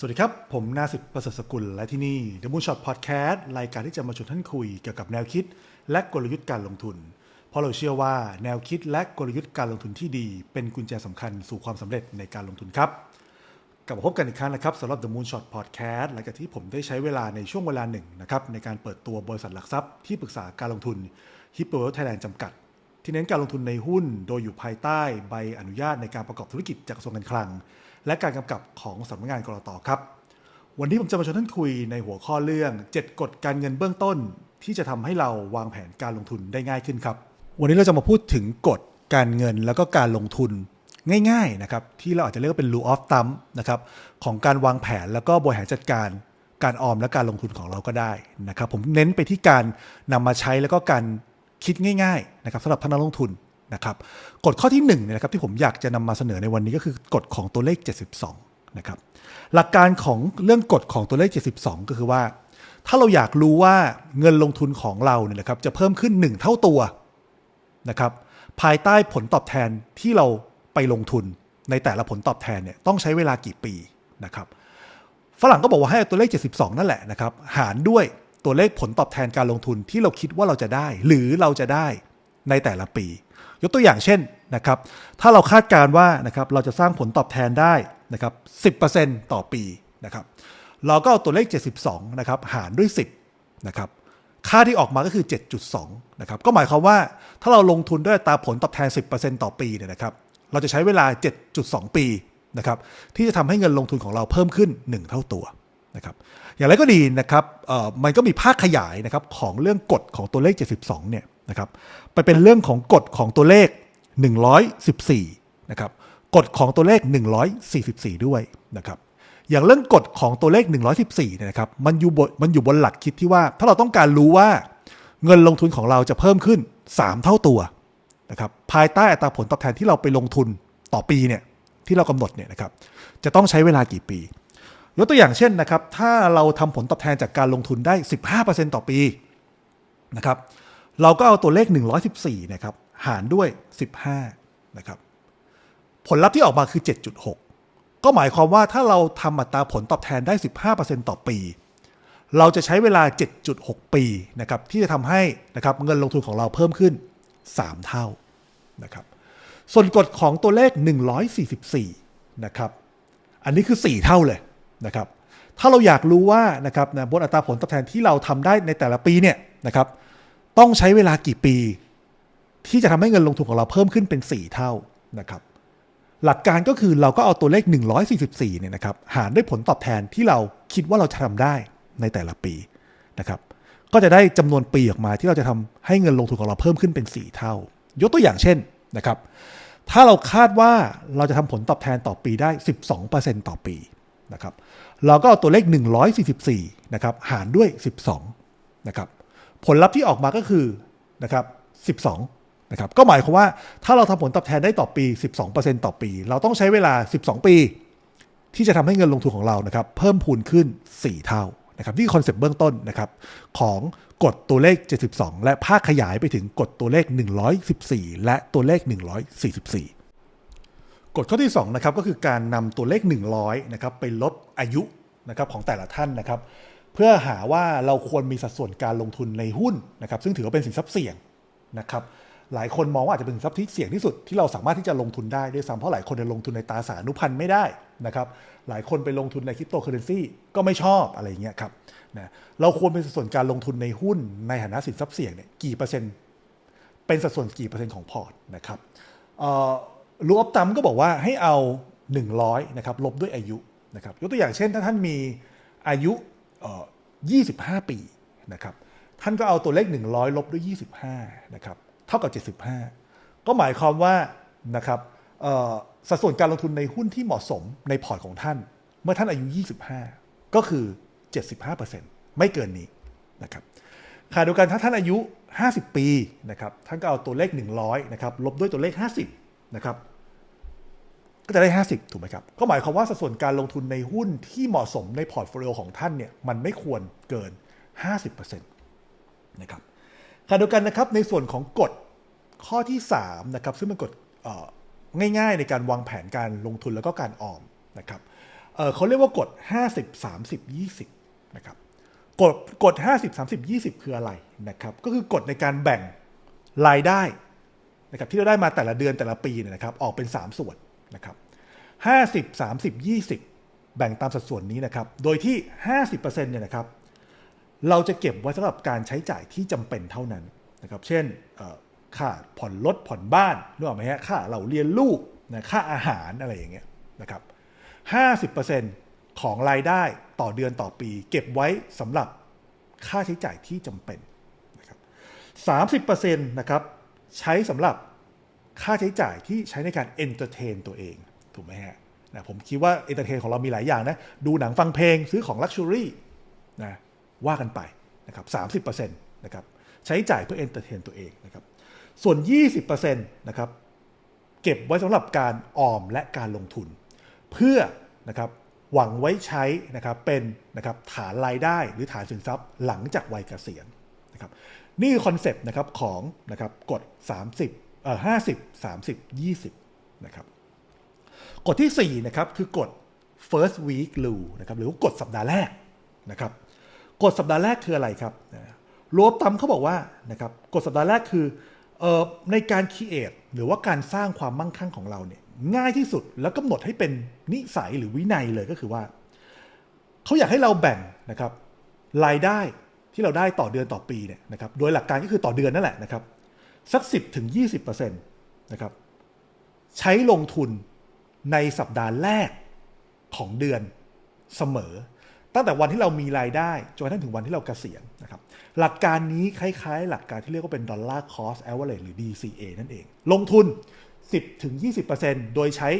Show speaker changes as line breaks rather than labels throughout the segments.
สวัสดีครับ ผมนาสิทธิ์ประเสริฐสกุล และที่นี่ The Moonshot Podcast รายการที่จะมาชวนท่านคุยเกี่ยวกับแนวคิด และกลยุทธ์การลงทุน เพราะเราเชื่อว่าแนวคิดและกลยุทธ์การลงทุนที่ดี เป็นกุญแจสำคัญสู่ความสำเร็จในการลงทุนครับกลับมาพบกันอีกครั้งนะครับสำหรับ The Moonshot Podcast หลังจากที่ผมได้ใช้เวลาในช่วงเวลาหนึ่งนะครับในการเปิดตัวบริษัทหลักทรัพย์ที่ปรึกษาการลงทุน h i p p o w e l Thailand จำกัด ที่เน้นการลงทุนในหุ้น โดยอยู่ภายใต้ใบอนุญาตในการประกอบธุรกิจจากกระทรวงการคลัง และการกำกับของสำนักงานกรตครับ วันนี้ผมจะมาชวนท่านคุยในหัวข้อเรื่อง 7 กฎการเงินเบื้องต้น ที่จะทำให้เราวางแผนการลงทุนได้ง่ายขึ้นครับ วันนี้เราจะมาพูดถึงกฎการเงินแล้วก็การลงทุนง่ายๆนะครับที่เราอาจจะเรียกว่าเป็น rule of thumb นะครับของการวางแผนแล้วก็บริหารจัดการการออมและการลงทุนของเราก็ได้นะครับผมเน้นไปที่การนำมาใช้แล้วก็การคิดง่ายๆนะครับสำหรับท่านนักลงทุน นะครับกฎข้อที่1เนี่ยนะครับที่ผมอยากจะนำมาเสนอในวันนี้ก็คือกฎของตัวเลข 72นะครับหลักการของเรื่องกฎของตัวเลข 72 ก็คือว่า ถ้าเราอยากรู้ว่าเงินลงทุนของเราเนี่ยนะครับจะเพิ่มขึ้น 1 เท่าตัวนะครับภายใต้ผลตอบแทนที่เราไปลงทุนในแต่ละผลตอบแทนเนี่ยต้องใช้เวลากี่ปีนะครับฝรั่งก็บอกว่าให้ตัวเลข 72 นั่นแหละนะครับหารด้วยตัวเลขผลตอบแทนการลงทุนที่เราคิดว่าเราจะได้ หรือเราจะได้ในแต่ละปี ยกตัวอย่างเช่นนะครับถ้าเราคาดการณ์ว่านะครับเราจะสร้างผลตอบแทนได้นะครับ10%ต่อปีนะครับเราก็เอาตัวเลข 72นะครับหารด้วย 10นะครับค่าที่ออกมาก็คือ 7.2นะครับก็หมายความว่าถ้าเราลงทุนด้วยตาผลตอบแทน 10%ต่อปีเนี่ยนะครับเราจะใช้เวลา 7.2 ปีนะครับที่จะทำให้เงินลงทุนของเราเพิ่มขึ้น 1 เท่าตัวนะครับอย่างไรก็ดีนะครับมันก็มีภาคขยายนะครับของเรื่องกฎของตัวเลข 72เนี่ย นะครับไปเป็นเรื่องของกฎของตัวเลข 114นะครับกฎของตัวเลข 144 ด้วยนะครับอย่างเรื่องกฎของตัวเลข 114เนี่ยนะครับมันอยู่บนมันอยู่บนหลักคิดที่ว่า ถ้าเราต้องการรู้ว่าเงินลงทุนของเราจะเพิ่มขึ้น 3 เท่าตัวนะครับภายใต้อัตราผลตอบแทนที่เราไปลงทุนต่อปีเนี่ยที่เรากำหนดเนี่ยนะครับจะต้องใช้เวลากี่ปียกตัวอย่างเช่นนะครับถ้าเราทำผลตอบแทนจากการลงทุนได้ 15%ต่อปีนะครับ เราก็เอาตัวเลข 114นะครับหารด้วย 15นะครับผลลัพธ์ที่ออกมาคือ 7.6 ก็หมายความว่าถ้าเราทำอัตราผลตอบแทนได้ 15%ต่อปี เราจะใช้เวลา 7.6 ปีนะครับที่จะทำให้นะครับเงินลงทุนของเราเพิ่มขึ้น 3 เท่านะครับส่วนกฎของตัวเลข 144นะครับอันนี้คือ 4 เท่าเลยนะครับถ้าเราอยากรู้ว่านะครับนะบนอัตราผลตอบแทนที่เราทำได้ในแต่ละปีเนี่ยนะครับ ต้องใช้เวลากี่ปี ที่จะทำให้เงินลงทุนของเราเพิ่มขึ้นเป็น 4 เท่านะครับ หลักการก็คือเราก็เอาตัวเลข 144เนี่ยนะครับหารด้วยผลตอบแทนที่เราคิดว่าเราจะทำได้ในแต่ละปีนะครับก็จะได้จำนวนปีออกมาที่เราจะทำให้เงินลงทุนของเราเพิ่มขึ้นเป็น 4 เท่า ยกตัวอย่างเช่นนะครับ ถ้าเราคาดว่าเราจะทำผลตอบแทนต่อปีได้ 12%ต่อปีนะครับ เราก็เอาตัวเลข 144นะครับหารด้วย 12นะครับ ผลลัพธ์ที่ออกมาก็คือนะครับ12นะครับก็หมายความว่าถ้าเราทำผลตอบแทนได้ต่อปี 12%ต่อปี เราต้องใช้เวลา 12 ปี ที่จะทำให้เงินลงทุนของเรานะครับเพิ่มพูนขึ้น 4 เท่านะครับนี่คอนเซปต์เบื้องต้นนะครับของกฎตัวเลข 72 และภาคขยายไปถึงกฎตัวเลข 114 และตัวเลข 144 กฎข้อที่2นะครับก็คือการนำตัวเลข 100นะครับไปลดอายุนะครับของแต่ละท่านนะครับ พื่อหาว่าเราควรมีสัดส่วนการลงทุนในหุ้นนะครับซึ่งถือว่าเป็นสินทรัพย์เสี่ยงนะครับหลายคนมองว่าอาจจะเป็นสินทรัพย์ที่เสี่ยงที่สุดที่เราสามารถที่จะลงทุนได้ด้วยซ้ำเพราะหลายคนลงทุนในตราสารนุพันธ์ไม่ได้นะครับหลายคนไปลงทุนในคริปโตเคอเรนซีก็ไม่ชอบอะไรอย่างเงี้ยครับนะเราควรเป็นสัดส่วนการลงทุนในหุ้นในฐานะสินทรัพย์เสี่ยงเนี่ยกี่เปอร์เซ็นต์เป็นสัดส่วนกี่เปอร์เซ็นต์ของพอร์ตนะครับรูออฟตัมก็บอกว่าให้เอา 100นะครับลบด้วยอายุนะครับยกตัวอย่างเช่น ถ้าท่านมีอายุ 25 ปีนะครับท่านก็เอาตัวเลข 100 ลบด้วย 25นะครับเท่ากับ 75 ก็หมายความว่านะครับสัดส่วนการลงทุนในหุ้นที่เหมาะสมในพอร์ตของท่าน เมื่อท่านอายุ 25 ก็คือ 75%ไม่เกินนี้นะครับขณะเดียวกันถ้าท่านอายุ 50 ปีนะครับท่านก็เอาตัวเลข 100นะครับลบด้วยตัวเลข 50นะครับ ก็จะได้ 50 ถูกไหมครับ ก็หมายความว่าสัดส่วนการลงทุนในหุ้นที่เหมาะสมในพอร์ตโฟลิโอของท่านเนี่ยมันไม่ควรเกิน 50%นะครับขณะเดียวกันนะครับในส่วนของกฎข้อที่3นะครับซึ่งเป็นกฎง่ายๆ ในการวางแผนการลงทุนแล้วก็การออมนะครับเเขาเรียกว่ากฎ 50 30 20นะครับกฎกฎ 50 30 20 คืออะไรนะครับก็คือกฎในการแบ่งรายได้นะครับที่เราได้มาแต่ละเดือนแต่ละปีเนี่ยนะครับออกเป็น 3 ส่วน นะครับ50 30 20 แบ่งตามสัดส่วนนี้นะครับ โดยที่ 50%เนี่ยนะครับ เราจะเก็บไว้สำหรับการใช้จ่ายที่จำเป็นเท่านั้นนะครับ เช่นค่าผ่อนรถผ่อนบ้านนึกออกไหมฮะ ค่าเราเรียนลูกนะค่าอาหารอะไรอย่างเงี้ยนะครับ 50%ของรายได้ต่อเดือนต่อปี เก็บไว้สำหรับค่าใช้จ่ายที่จำเป็นนะครับ 30%นะครับใช้สำหรับ ค่าใช้จ่ายที่ใช้ในการเอนเตอร์เทนตัวเองถูกไหมฮะนะผมคิดว่าเอนเตอร์เทนของเรามีหลายอย่างนะ ดูหนังฟังเพลงซื้อของลักชัวรี่นะว่ากันไปนะครับ 30%นะครับใช้จ่ายเพื่อเอนเตอร์เทนตัวเองนะครับส่วน 20%นะครับเก็บไว้สำหรับการออมและการลงทุน เพื่อนะครับหวังไว้ใช้นะครับเป็นนะครับฐานรายได้หรือฐานสินทรัพย์หลังจากวัยเกษียณนะครับนี่คือคอนเซปต์นะครับของนะครับกฎ 30 เอ่อ50 30 20นะครับกฎที่ 4 นะครับ คือกฎ first week rule นะครับหรือกฎสัปดาห์แรกนะครับกฎสัปดาห์แรกคืออะไรครับนะรวบตัมเขาบอกว่านะครับกฎสัปดาห์แรกคือเอ่อในการคิดเอทหรือว่าการสร้างความมั่งคั่งของเราเนี่ยง่ายที่สุดแล้วกำหนดให้เป็นนิสัยหรือวินัยเลยก็คือว่า เขาอยากให้เราแบ่งนะครับรายได้ที่เราได้ต่อเดือนต่อปีเนี่ยนะครับโดยหลักการก็คือต่อเดือนนั่นแหละนะครับ สัก 10ถึง20%นะครับ ใช้ลงทุนในสัปดาห์แรกของเดือนเสมอ ตั้งแต่วันที่เรามีรายได้จนกระทั่งถึงวันที่เราเกษียณนะครับ หลักการนี้คล้ายๆ หลักการที่เรียกว่าเป็น dollar cost average หรือ DCA นั่นเอง ลงทุน 10ถึง20%โดยใช้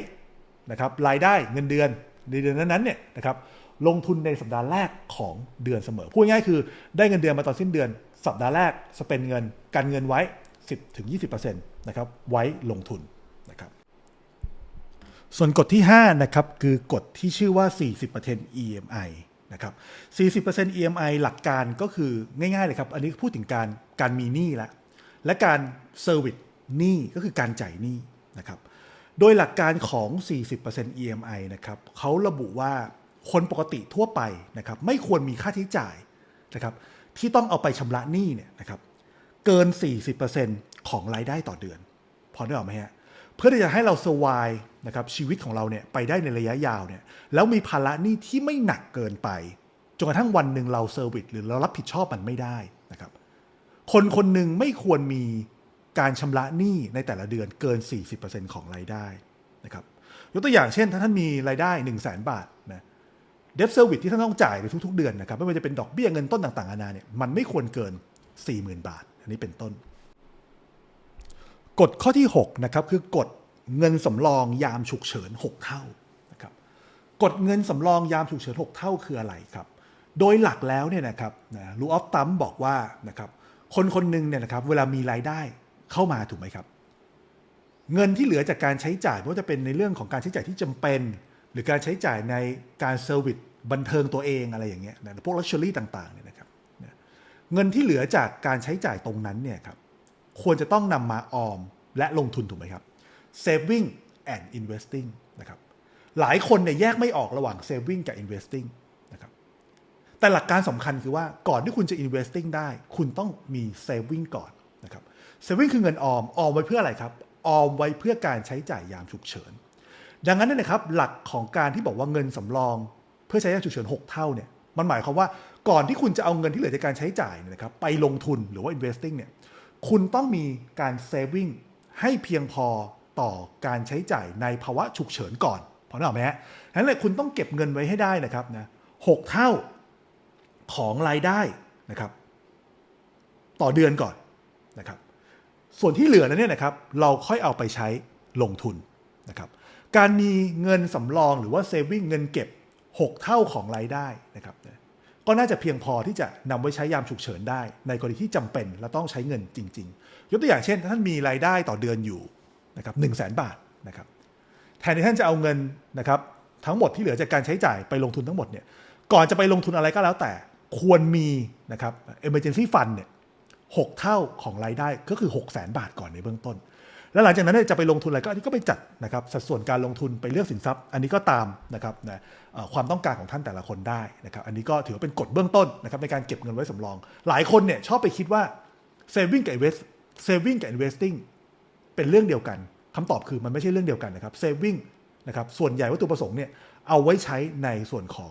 นะครับรายได้เงินเดือนในเดือนนั้นๆเนี่ยนะครับลงทุนในสัปดาห์แรกของเดือนเสมอ พูดง่ายคือได้เงินเดือนมาตอนสิ้นเดือน สัปดาห์แรกสเปนเงินการเงินไว้ 10ถึง20%นะครับไว้ลงทุนนะครับส่วนกฎที่5นะครับคือกฎที่ชื่อว่า 40% EMI นะครับ 40% EMI หลักการก็คือง่ายๆเลยครับ อันนี้พูดถึงการการมีหนี้ละและการเซอร์วิสหนี้ก็คือการจ่ายหนี้นะครับ โดยหลักการของ 40% EMI นะครับเขาระบุว่าคนปกติทั่วไปนะครับไม่ควรมีค่าใช้จ่ายนะครับที่ต้องเอาไปชำระหนี้เนี่ยนะครับ เกิน 40%ของรายได้ต่อเดือน พอได้หรอกไหมฮะเพื่อที่จะให้เราสวายนะครับชีวิตของเราเนี่ยไปได้ในระยะยาวเนี่ยแล้วมีภาระหนี้ที่ไม่หนักเกินไปจนกระทั่งวันหนึ่งเราเซอร์วิสหรือเรารับผิดชอบมันไม่ได้นะครับ คนคนหนึ่งไม่ควรมีการชำระหนี้ในแต่ละเดือนเกิน 40%ของรายได้นะครับยกตัวอย่างเช่น ถ้าท่านมีรายได้ 1 0 0 0 0แบาทนะเดฟเซอร์วิสที่ท่านต้องจ่ายในทุกๆ เดือนนะครับไม่ว่าจะเป็นดอกเบี้ยเงินต้นต่างๆนานาเนี่ยมันไม่ควรเกิน 40,000 บาท นนี้เป็นต้น กฎข้อที่6นะครับคือกฎเงินสำรองยามฉุกเฉิน 6 เท่านะครับกฎเงินสำรองยามฉุกเฉิน 6 เท่าคืออะไรครับ โดยหลักแล้วเนี่ยนะครับนะรูออฟตัมบอกว่านะครับคนคนหนึ่งเนี่ยนะครับเวลามีรายได้เข้ามาถูกไหมครับ เงินที่เหลือจากการใช้จ่ายไม่ว่าจะเป็นในเรื่องของการใช้จ่ายที่จำเป็น หรือการใช้จ่ายในการเซอร์วิสบันเทิงตัวเองอะไรอย่างเงี้ยนะพวกลักชัวรี่ต่างๆเนี่ย เงินที่เหลือจากการใช้จ่ายตรงนั้นเนี่ยครับควรจะต้องนำมาออมและลงทุนถูกไหมครับ saving and investing นะครับหลายคนเนี่ยแยกไม่ออกระหว่าง saving กับ investing นะครับแต่หลักการสำคัญคือว่าก่อนที่คุณจะ investing ได้ คุณต้องมี saving ก่อนนะครับ saving คือเงินออม ออมไว้เพื่ออะไรครับ ออมไว้เพื่อการใช้จ่ายยามฉุกเฉิน ดังนั้นเนี่ยนะครับหลักของการที่บอกว่าเงินสำรอง เพื่อใช้ยามฉุกเฉิน 6 เท่าเนี่ยมันหมายความว่า ก่อนที่คุณจะเอาเงินที่เหลือจากการใช้จ่ายเนี่ยนะครับไปลงทุนหรือว่า investing เนี่ยคุณต้องมีการ saving ให้เพียงพอต่อการใช้จ่ายในภาวะฉุกเฉินก่อนพอนึกออไหมฮะนั้นเลยคุณต้องเก็บเงินไว้ให้ได้นะครับนะหกเท่าของรายได้นะครับ ต่อเดือนก่อนนะครับ ส่วนที่เหลือนั้นเนี่ยนะครับ เราค่อยเอาไปใช้ลงทุนนะครับ การมีเงินสำรองหรือว่า saving เงินเก็บ 6 เท่าของรายได้นะครับ ก็น่าจะเพียงพอที่จะนำไว้ใช้ยามฉุกเฉินได้ ในกรณีที่จำเป็นและต้องใช้เงินจริง ๆ ยกตัวอย่างเช่น ท่านมีรายได้ต่อเดือนอยู่นะครับหนึ่งแสนบาทนะครับแทนที่ท่านจะเอาเงินนะครับทั้งหมดที่เหลือจากการใช้จ่ายไปลงทุนทั้งหมดเนี่ยก่อนจะไปลงทุนอะไรก็แล้วแต่ ควรมีนะครับ emergency fund เนี่ยหกเท่าของรายได้ก็คือ 6 0 0 0 0 0บาทก่อนในเบื้องต้น แล้วหลังจากนั้นจะไปลงทุนอะไรก็อันนี้ก็ไปจัดนะครับสัดส่วนการลงทุนไปเลือกสินทรัพย์ อันนี้ก็ตามนะครับนะความต้องการของท่านแต่ละคนได้นะครับอันนี้ก็ถือว่าเป็นกฎเบื้องต้นนะครับในการเก็บเงินไว้สำรอง หลายคนเนี่ยชอบไปคิดว่า saving กับ invest saving กับ investing เป็นเรื่องเดียวกันคำตอบคือมันไม่ใช่เรื่องเดียวกันนะครับ saving นะครับส่วนใหญ่วัตถุประสงค์เนี่ยเอาไว้ใช้ในส่วนของ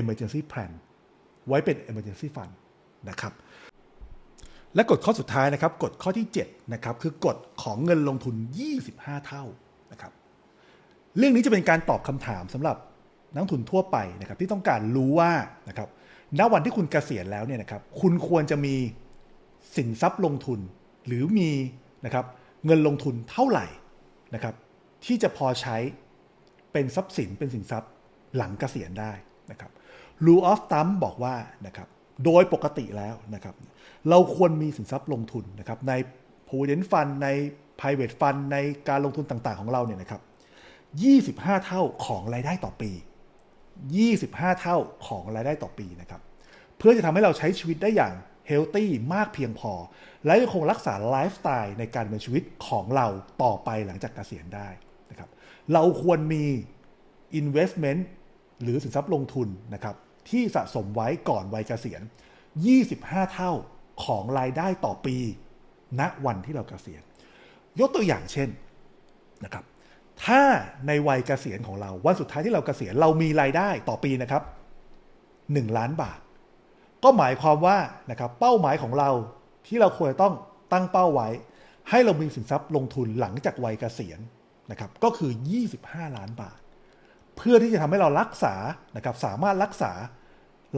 emergency plan ไว้เป็น emergency fund นะครับ และกฎข้อสุดท้ายนะครับกฎข้อที่7นะครับคือกฎของเงินลงทุน 25 เท่านะครับเรื่องนี้จะเป็นการตอบคำถามสำหรับนักทุนทั่วไปนะครับที่ต้องการรู้ว่านะครับณวันที่คุณเกษียณแล้วเนี่ยนะครับคุณควรจะมีสินทรัพย์ลงทุน หรือมีนะครับเงินลงทุนเท่าไหร่นะครับที่จะพอใช้เป็นทรัพย์สินเป็นสินทรัพย์หลังเกษียณได้นะครับ rule of thumb บอกว่านะครับ โดยปกติแล้วนะครับ เราควรมีสินทรัพย์ลงทุนนะครับ ใน provident fund ใน private fund ในการลงทุนต่างๆ ของเราเนี่ยนะครับ 25 เท่าของรายได้ต่อปี 25 เท่าของรายได้ต่อปีนะครับ เพื่อจะทำให้เราใช้ชีวิตได้อย่างเฮลตี้มากเพียงพอ และยังคงรักษาไลฟ์สไตล์ในการดำเป็นชีวิตของเราต่อไปหลังจากเกษียณได้นะครับ เราควรมี investment หรือสินทรัพย์ลงทุนนะครับ ที่สะสมไว้ก่อนวัยเกษียณ 25 เท่าของรายได้ต่อปี ณวันที่เราเกษียณ ยกตัวอย่างเช่นนะครับ ถ้าในวัยเกษียณของเรา วันสุดท้ายที่เราเกษียณเรามีรายได้ต่อปีนะครับ 1 ล้านบาท ก็หมายความว่านะครับเป้าหมายของเราที่เราควรจะต้องตั้งเป้าไว้ ให้เรามีสินทรัพย์ลงทุนหลังจากวัยเกษียณนะครับก็คือ 25 ล้านบาท เพื่อที่จะทำให้เรารักษานะครับสามารถรักษา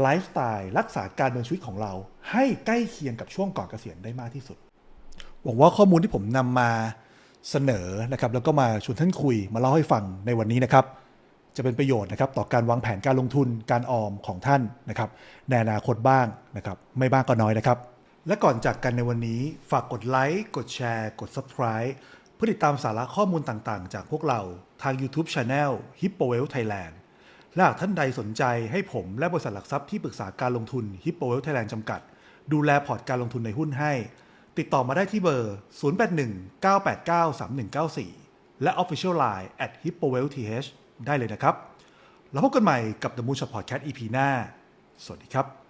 ไลฟ์สไตล์รักษาการดำเนินชีวิตของเรา ให้ใกล้เคียงกับช่วงก่อนเกษียณได้มากที่สุดหวังว่าข้อมูลที่ผมนำมาเสนอนะครับแล้วก็มาชวนท่านคุยมาเล่าให้ฟังในวันนี้นะครับ จะเป็นประโยชน์นะครับต่อการวางแผนการลงทุนการออมของท่านนะครับในอนาคตบ้างนะครับไม่บ้างก็น้อยนะครับ และก่อนจากกันในวันนี้ฝากกดไลค์กดแชร์ กด Subscribe เพื่อติดตามสาระข้อมูลต่างๆ จากพวกเราทาง YouTube Channel Hippo w e l l Thailand และหากท่านใดสนใจให้ผมและบริษัทหลักทรัพย์ที่ปรึกษาการลงทุน Hippo w e l l Thailand จำกัด ดูแลพอร์ตการลงทุนในหุ้นให้ ติดต่อมาได้ที่เบอร์ 0819893194 และ Official Line at hippowellth ได้เลยนะครับ แล้วพบกันใหม่กับ The Moonshot Podcast EP หน้า สวัสดีครับ